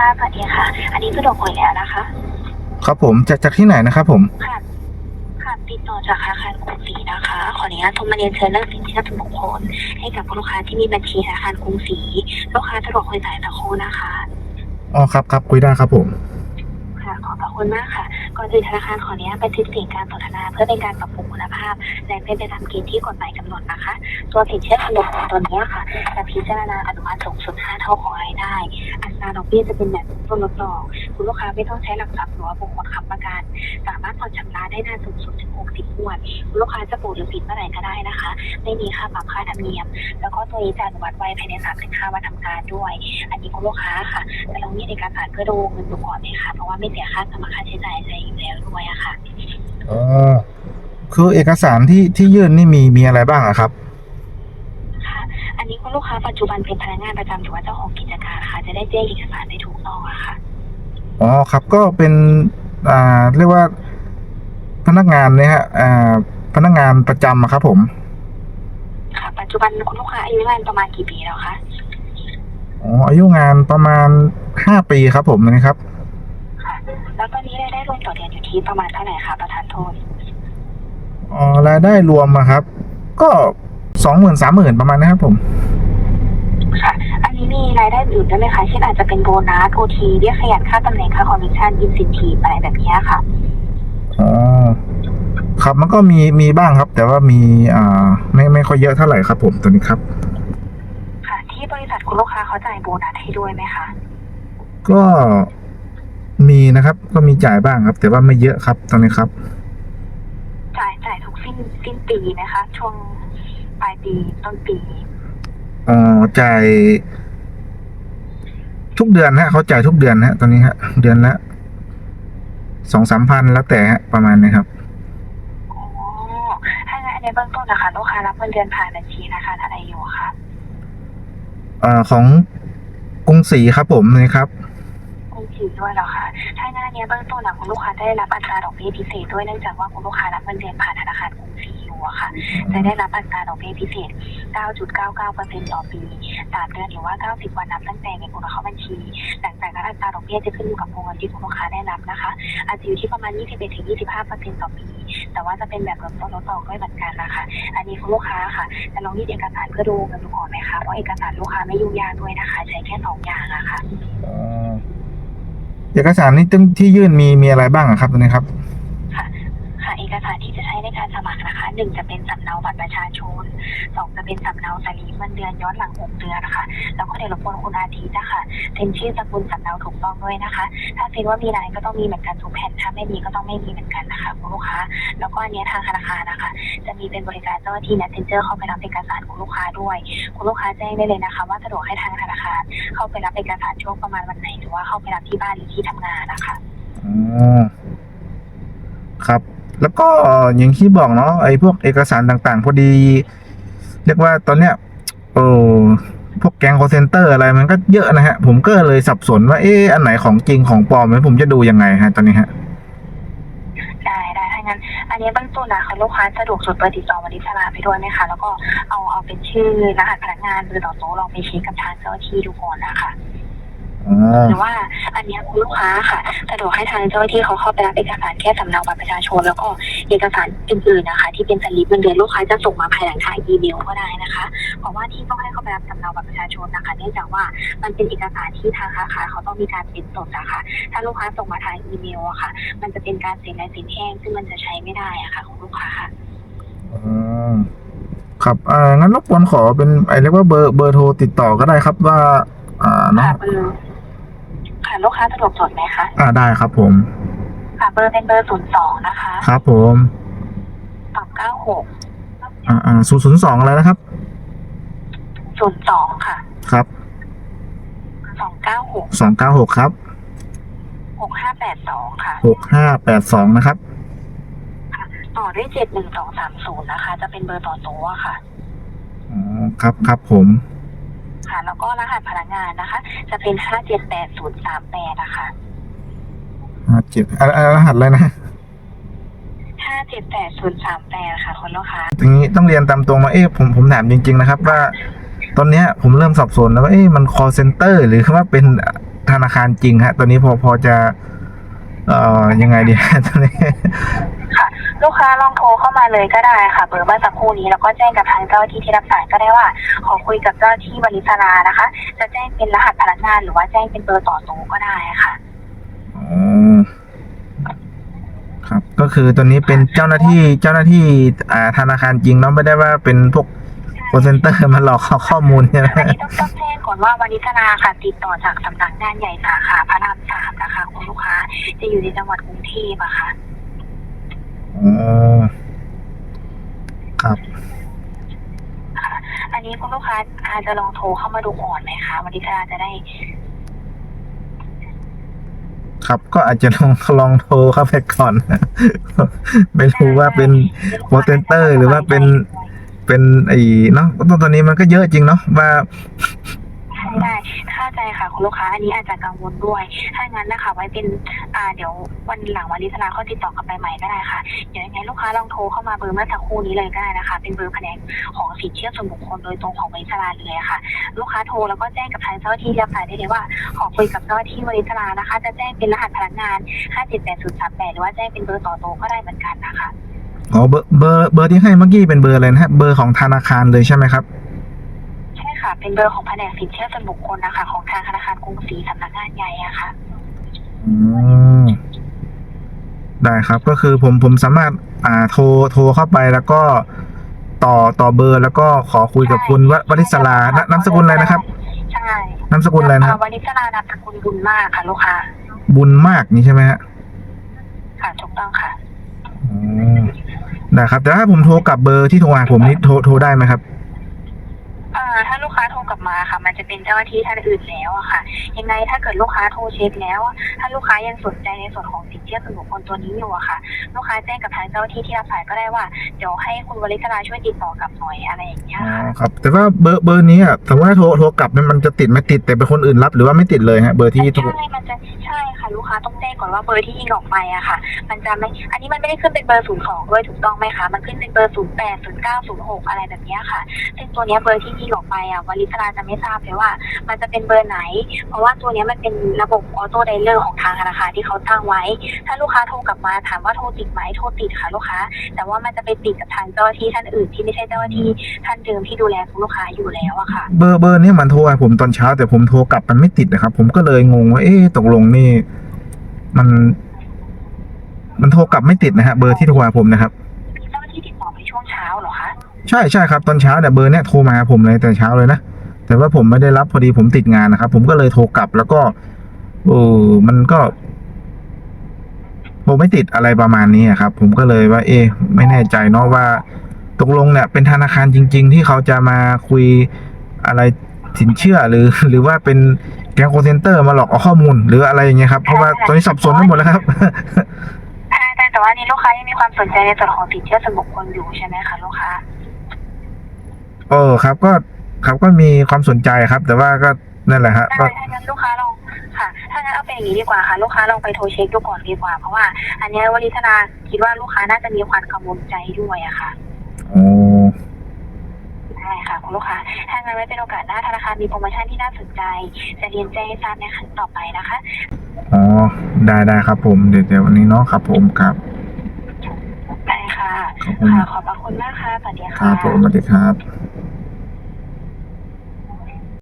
ค่ะสวัสดีค่ะ อันนี้สะดวกหวยแล้วนะคะ ครับผมจากจากที่ไหนนะครับผม ค่ะ ค่ะติดต่อจากธนาคารกรุงศรีนะคะ ขออนุญาตโทรมาเรียนเชิญเรื่องสินเชื่อส่วนบุคคลให้กับลูกค้าที่มีบัญชีธนาคารกรุงศรีลูกค้าสะดวกหวยจ่ายสักครู่นะคะ อ๋อครับครับคุยได้ครับผม ค่ะ ขอบพระคุณมากค่ะ ก่อนอื่นธนาคารขออนุญาตบันทึกเสียงการสนทนาเพื่อเป็นการปรับปรุงคุณภาพ และเป็นไปตามเกณฑ์ที่กฎหมายกำหนดนะคะ ตัวสินเชื่อส่วนบุคคลตัวนี้ค่ะจะพิจารณาอนุมัติสูงสุด 5 เท่าของรายได้ อัตราดอกเบี้ยจะเป็นแบบต้นลดดอกคุณลูกค้าไม่ต้องใช้หลักทรัพย์หรือว่าบุคคลค้ำประกัน สามารถผ่อนชำระได้นานสูงสุดถึง 60งวดคุณลูกค้าจะปลูดหรือปิดเมื่อไหร่ก็ได้นะคะ ไม่มีค่าปรับค่าธรรมเนียม แล้วก็ตัวนี้จะอนุมัติไว้ภายใน3-5วันทำการด้วย อันนี้คุณลูกค้าค่ะจะลงยื่นเอกสารเพื่อดูเงินดูก่อนเลยค่ะ เพราะว่าไม่เสียค่าสมัครค่าใช้จ่ายอะไรอยู่แล้วด้วยอะค่ะ อ๋อคือเอกสารที่ที่ยื่นนี่มีมีอะไรบ้างอะครับ ค่ะอันนี้คุณลูกค้าปัจจุบันเป็นพนักงานประจำหรือว่าเจ้าของกิจการค่ะ จะได้แจ้งเอกสารได้ถูกต้องอะค่ะ อ๋อครับก็เป็นอ่าเรียกว่า พนักงานเนี่ยฮะอ่าพนักงานประจำอะครับผม ค่ะ ปัจจุบันคุณลูกค้าอายุงานประมาณกี่ปีแล้วคะอ๋ออายุงานประมาณห้าปีครับผมนะครับ ค่ะ แล้วตอนนี้รายได้ รวมต่อเดือนอยู่ที่ประมาณเท่าไหร่คะประธานโทษอ๋อรายได้รวมอะครับ ก็สองหมื่นสามหมื่นประมาณนะครับผม ค่ะ อันนี้มีรายได้อื่นด้วยไหมคะเช่นอาจจะเป็นโบนัสโอทีเรียกขยันค่าตำแหน่งค่าคอมมิชชั่นอินสินทีอะไรแบบนี้ค่ะอ๋อครับมันก็มีมีบ้างครับ แต่ว่ามีอ่าไม่ไม่ค่อยเยอะเท่าไหร่ครับ ผมตัวนี้ครับ ค่ะ ที่บริษัทคุณลูกค้าเขาจ่ายโบนัสให้ด้วยไหมคะก็ มีนะครับ ก็มีจ่ายบ้างครับ แต่ว่าไม่เยอะครับตอนนี้ครับ จ่ายจ่ายทุกสิ้นสิ้นปีไหมคะ ช่วงปลายปีต้นปีอ๋อจ่ายทุกเดือนฮะเขาจ่ายทุกเดือนฮะตอนนี้ฮะเดือนละสองสามพันแล้วแต่ฮะประมาณนี้ครับอ๋อถ้างั้นในเบื้องต้นนะคะลูกค้ารับเงินเดือนผ่านบัญชีนะคะอะไรอยู่คะเอ่อของกรุงศรีครับผมนี่ครับ กรุงศรีด้วยหรอคะถ้างั้นนเนี้ยเบื้องต้นนะคุณลูกค้าได้รับอัตราดอกเบี้ยพิเศษด้วยเนื่องจากว่าคุณลูกค้ารับเงินเดือนผ่านธนาคารกรุงศรีอยู่อะค่ะ จะได้รับอัตราดอกเบี้ยพิเศษ 9.99%ต่อปี3เดือนหรือว่า 90 วันนับตั้งแต่เงินโอนเข้าบัญชี หลังจากนั้นอัตราดอกเบี้ยจะขึ้นอยู่กับวงเงินที่คุณลูกค้าได้รับนะคะ อาจจะอยู่ที่ประมาณ 21-25%ต่อปี แต่ว่าจะเป็นแบบลดต้นลดดอกด้วยเหมือนกันนะคะ อันนี้คุณลูกค้าค่ะจะลองยื่นเอกสารเพื่อดูเงินดูก่อนไหมคะ เพราะเอกสารลูกค้าไม่ยุ่งยากด้วยนะคะ ใช้แค่สองอย่างอะค่ะ เอกสารนี้ที่ยื่นมีมีอะไรบ้างครับตรงนี้ครับ อกสารที่จะใช้ในการสมัครนะคะหนึ่งจะเป็นสำเนาบัตรประชาชนสองจะเป็นสำเนาสลิปเงินเดือนย้อนหลังหกเดือนนะคะแล้วก็เดี๋ยวรบกวนคุณอาทิตย์นะคะเซ็นชื่อสกุลสำเนาถูกต้องด้วยนะคะ ถ้าเซ็นว่ามีลายก็ต้องมีเหมือนกันทุกแผ่นถ้าไม่มีก็ต้องไม่มีเหมือนกันนะคะคุณลูกค้า แล้วก็อันนี้ทางธนาคารนะคะ จะมีเป็นบริการเจ้าหน้าที่ messenger เข้าไปรับเอกสารของลูกค้าด้วย คุณลูกค้าแจ้งได้เลยนะคะ ว่าสะดวกให้ทางธนาคาร เข้าไปรับเอกสารช่วงประมาณวันไหนหรือว่าเข้าไปรับที่บ้านหรือที่ทำงานนะคะอ๋อครับ แล้วก็อย่างที่บอกเนาะไอ้พวกเอกสารต่างๆ พอดี เรียกว่าตอนเนี้ยเออพวกแก๊งคอเซนเตอร์อะไรมันก็เยอะนะฮะ ผมก็เลยสับสนว่าเอ๊ะอันไหนของจริงของปลอมไหมผมจะดูยังไงฮะตอนนี้ฮะได้ได้ถ้างั้น อันนี้เบื้องต้นนะคะลูกค้าสะดวกจดเบอร์ติดต่อวันดิสลาไปด้วยไหมคะแล้วก็เอาเอาเป็นชื่อรหัสพนักงานหรือต่อโต๊ะลองไปเช็คกับทางเจ้าหน้าที่ดูก่อนนะคะ อ๋อหรือว่าอันเนี้ยคุณลูกค้าค่ะสะดวกให้ทางเจ้าหน้าที่เขาเข้าไปรับเอกสารแค่สำเนาบัตรประชาชน แล้วก็เอกสารอื่นๆนะคะ ที่เป็นสลิปเงินเดือนลูกค้าจะส่งมาภายหลังทางอีเมลก็ได้นะคะ เพราะว่าที่ต้องให้เขาไปรับสำเนาบัตรประชาชนนะคะเนื่องจากว่ามันเป็นเอกสารที่ทางค้าขายเขาต้องมีการเซ็นสดนะคะ ถ้าลูกค้าส่งมาทางอีเมลอะค่ะ มันจะเป็นการเซ็นลายเซ็นแห้งซึ่งมันจะใช้ไม่ได้อะค่ะของลูกค้าค่ะอ๋อครับอ่างั้นรบกวนขอเป็นไอเรียกว่าเบอร์เบอร์โทรติดต่อก็ได้ครับว่า อ่าเนาะค่ะเบอร์ ค่ะ ลูกค้าสะดวกจดไหมคะอ่าได้ครับผม ค่ะ เบอร์เป็นเบอร์ศูนย์สองนะคะครับผมสองเก้าหกอ่าอ่าศูนย์ศูนย์สองอะไรนะครับศูนย์สองค่ะครับสองเก้าหกสองเก้าหกครับหกห้าแปดสองค่ะหกห้าแปดสองนะครับต่อด้วยเจ็ดหนึ่งสองสามศูนย์นะคะ จะเป็นเบอร์ต่อโต๊ะค่ะอ๋อครับครับผม ค่ะ แล้วก็รหัสพนักงานนะคะ จะเป็นห้าเจ็ดแปดศูนย์สามแปดนะคะห้าเจ็ดอะไรอะไรรหัสอะไรนะห้าเจ็ดแปดศูนย์สามแปดค่ะคุณลูกค้าอย่างนี้ต้องเรียนตามตรงมาเอ๊ะผมผมถามจริง ๆ นะครับ ว่าตอนเนี้ยผมเริ่มสับสนแล้วว่าเอ๊ะมัน call center หรือว่าเป็นธธนาคารจริงฮะตอนนี้พอพอจะ เอ่อยังไงดี ตอนนี้ค่ะ ลูกค้าลองโทรเข้ามาเลยก็ได้ค่ะเบอร์เมื่อสักครู่นี้แล้วก็แจ้งกับทางเจ้าหน้าที่ที่รับสายก็ได้ว่า ขอคุยกับเจ้าหน้าที่บริษรานะคะ จะแจ้งเป็นรหัสพนักงานหรือว่าแจ้งเป็นเบอร์ต่อโต๊ะก็ได้ค่ะ อ๋อครับ ก็คือตอนนี้เป็นเจ้าหน้าที่เจ้าหน้าที่อ่าธนาคารจริงเนาะไม่ได้ว่าเป็นพวกโคเซนเตอร์มาหลอกเขาข้อมูลใช่ไหมอันนี้ต้องต้องแจ้งก่อนว่าวานิชนาค่ะ ติดต่อจากสำนักงานใหญ่สาขาพระรามสามนะคะ คุณลูกค้า จะอยู่ในจังหวัดกรุงเทพอะค่ะ อ๋อครับค่ะอันนี้คุณลูกค้าอาจจะลองโทรเข้ามาดูก่อนไหมคะวานิชนาจะได้ ครับก็อาจจะลองลองโทรเข้าไปก่อน ไม่รู้ว่าเป็นโคเซนเตอร์ หรือว่าเป็นเป็นไอ้เนาะตอนนี้มันก็เยอะจริงเนาะว่าใช่ ได้เข้าใจค่ะคุณลูกค้าอันนี้อาจจะกังวลด้วย ถ้างั้นนะคะไว้เป็นอ่าเดี๋ยววันหลังวันลิศนาเขาติดต่อกลับไปใหม่ก็ได้ค่ะเดี๋ยวยังไงลูกค้าลองโทรเข้ามาเบอร์เมื่อสักครู่นี้เลยก็ได้นะคะ เป็นเบอร์แผนกของสินเชื่อส่วนบุคคลโดยตรงของบริษัทเลยค่ะ ลูกค้าโทรแล้วก็แจ้งกับทางเจ้าหน้าที่รับสายได้เลยว่าขอคุยกับเจ้าหน้าที่บริษัทนะคะ จะแจ้งเป็นรหัสพนักงาน 57838 หรือว่าแจ้งเป็นเบอร์ต่อโตก็ได้เหมือนกันนะคะอ๋อเบอร์เบอร์เบอร์ที่ให้เมื่อกี้เป็นเบอร์อะไรนะฮะเบอร์ของธนาคารเลยใช่ไหมครับใค่ะ เป็นเบอร์ของแผนกสินเชื่อส่วนบุคคลนะคะ ของทางธนาคารกรุงศรีสำนักงานใหญ่อะค่ะ อืมได้ครับ ก็คือผมผมสามารถ อ่าโทรโทรเข้าไปแล้วก็ ต่อต่อเบอร์แล้วก็ขอคุยกับคุณววริศรานนามสกุลอะไรนะครับใช่นามสกุลอะไรนะครับวานิชนานามสกุลบุญมากค่ะลูกค้าบุญมากนี่ใช่ไหมฮะค่ะถูกต้องค่ะอ๋อได้ครับแต่ถ้าผมโทรกลับเบอร์ที่โทรหาผมนี่โทรโทรได้ไหมครับ อ่า ถ้าลูกค้าโทรกลับ มาค่ะมันจะเป็นเจ้าหน้าที่ท่านอื่นแล้วอะค่ะ ยังไงถ้าเกิดลูกค้าโทรเช็คแล้วอะถ้าลูกค้ายังสนใจในส่วนของสินเชื่อส่วนบุคคลตัวนี้อยู่อะค่ะ ลูกค้าแจ้งกับทางเจ้าหน้าที่ที่รับสายก็ได้ว่าเดี๋ยวให้คุณวริศราช่วยติดต่อกลับหน่อยอะไรอย่างเงี้ยอ๋อค่ะ ครับ แต่ว่าเบอร์เบอร์นี้อะสมมติว่าโทรโทรกลับเนี่ยมันจะติดไหม่ติดแต่เป็นคนอื่นรับหรือว่าไม่ติดเลยฮะเบอร์ที่โทร ใช่มันจะใช่ค่ะ ลูกค้าต้องแจ้งก่อนว่าเบอร์ที่ยิงออกไปอะค่ะ มันจะไม่ อันนี้มันไม่ได้ขึ้นเป็นเบอร์ศูนย์สองด้วยถูกต้องไหมคะ มันขึ้นเป็นเบอร์ศูนย์แปดศูนย์เก้าศูนย์หกอะไรแบบนี้ค่ะซึ่งตัวนี้เบอร์ที่ยิงออกไปอะวลิศราจะไม่ทราบเลยว่า มันจะเป็นเบอร์ไหน เพราะว่าตัวนี้มันเป็นระบบออโต้ไดเลอร์ของทางธนาคารที่เขาตั้งไว้ ถ้าลูกค้าโทรกลับมาถามว่าโทรติดไหมโทรติดค่ะลูกค้า แต่ว่ามันจะไปติดกับทางเจ้าหน้าที่ท่านอื่นที่ไม่ใช่เจ้าหน้าที่ท่านเดิมที่ดูแลลูกค้าอยู่แล้วอะค่ะ เบอร์เบอร์นี้มันโทรผมตอนเช้าแต่ผมโทรกลับมันไม่ติดนะครับ ผมก็เลยงงว่าเอ๊ะตกลงนี่ มัน มันโทรกลับไม่ติดนะฮะเบอร์ที่โทรหาผมนะครับมีเจ้าหน้าที่ติดต่อไปช่วงเช้าเหรอคะใช่ใช่ครับตอนเช้าเนี่ยเบอร์เนี่ยโทรมาหาผมเลยแต่เช้าเลยนะแต่ว่าผมไม่ได้รับพอดีผมติดงานนะครับ ผมก็เลยโทรกลับแล้วก็เออมันก็โทรไม่ติดอะไรประมาณนี้อะครับ ผมก็เลยว่า เอ๊ะไม่แน่ใจเนาะว่า ตกลงเนี่ยเป็นธนาคารจริง ๆ ที่เขาจะมาคุยอะไร สินเชื่อหรือหรือว่าเป็นแก๊งโคเซนเตอร์มาหลอกเอาข้อมูล หรืออะไรอย่างเงี้ยครับเพราะว่าตอนนี้สับสนไปหมดแล้วครับใช่แต่แต่ว่านี่ลูกค้ายังมีความสนใจในส่วนของสินเชื่อส่วนบุคคลอยู่ใช่ไหมคะลูกค้าเออครับก็ครับก็มีความสนใจครับ แต่ว่าก็นั่นแหละฮะได้ก็ถ้างั้นลูกค้าลองค่ะ ถ้างั้นเอาเป็นอย่างนี้ดีกว่าค่ะ ลูกค้าลองไปโทรเช็คดูก่อนดีกว่า เพราะว่า อันเนี้ยวลิศนาคิดว่าลูกค้าน่าจะมีความกังวลใจด้วยอะค่ะโอ้ใช่ ค่ะคุณลูกค้าถ้างั้นไว้เป็นโอกาสหน้าธนาคารมีโปรโมชั่นที่น่าสนใจจะเรียนแจ้งให้ทราบในครั้งต่อไปนะคะ อ๋อ ได้ได้ครับผม เดี๋ยวเดี๋ยววันนี้เนาะครับผมครับ ได้ค่ะ ขอบคุณ ค่ะ ขอบพระคุณมากค่ะสวัสดีคค่ะ รับผมสวัสดีครับ